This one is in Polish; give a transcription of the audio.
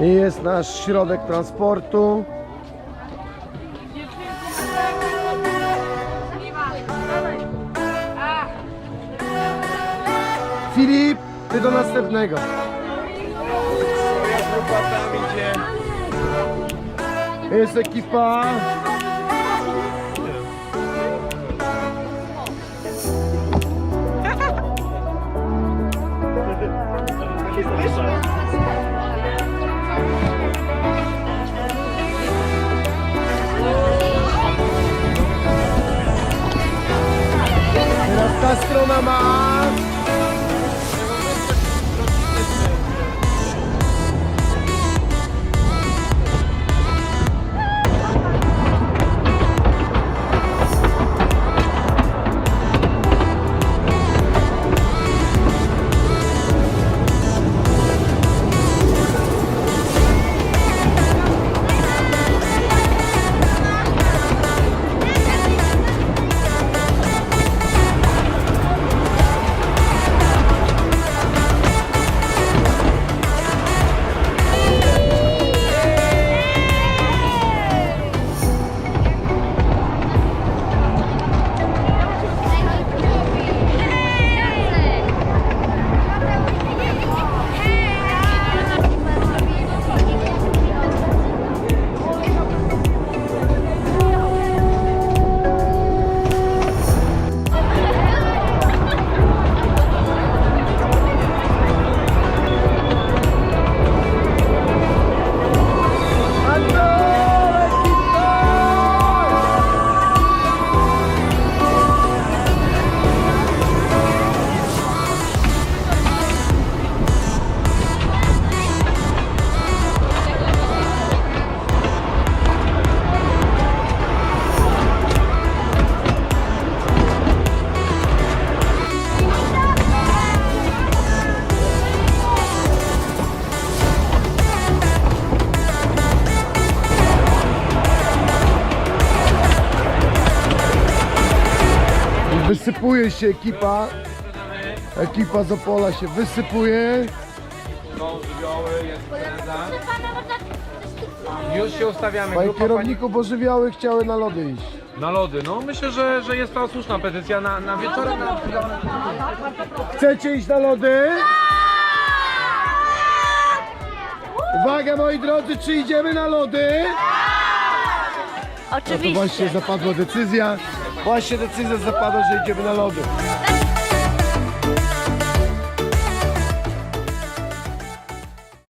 I jest nasz środek transportu. Filip, ty do następnego. Jest ekipa. Wysypuje się ekipa. Ekipa z Opola się wysypuje. Są żywioły, jest impreza. Już się ustawiamy. Panie Grupa kierowniku, bo żywioły chciały na lody iść. Na lody. No myślę, że, że jest to słuszna petycja na, na wieczorem. Na... Chcecie iść na lody? Uwaga moi drodzy, czy idziemy na lody? No to Oczywiście. właśnie zapadła decyzja. Właśnie decyzja zapadła, że idziemy na lody.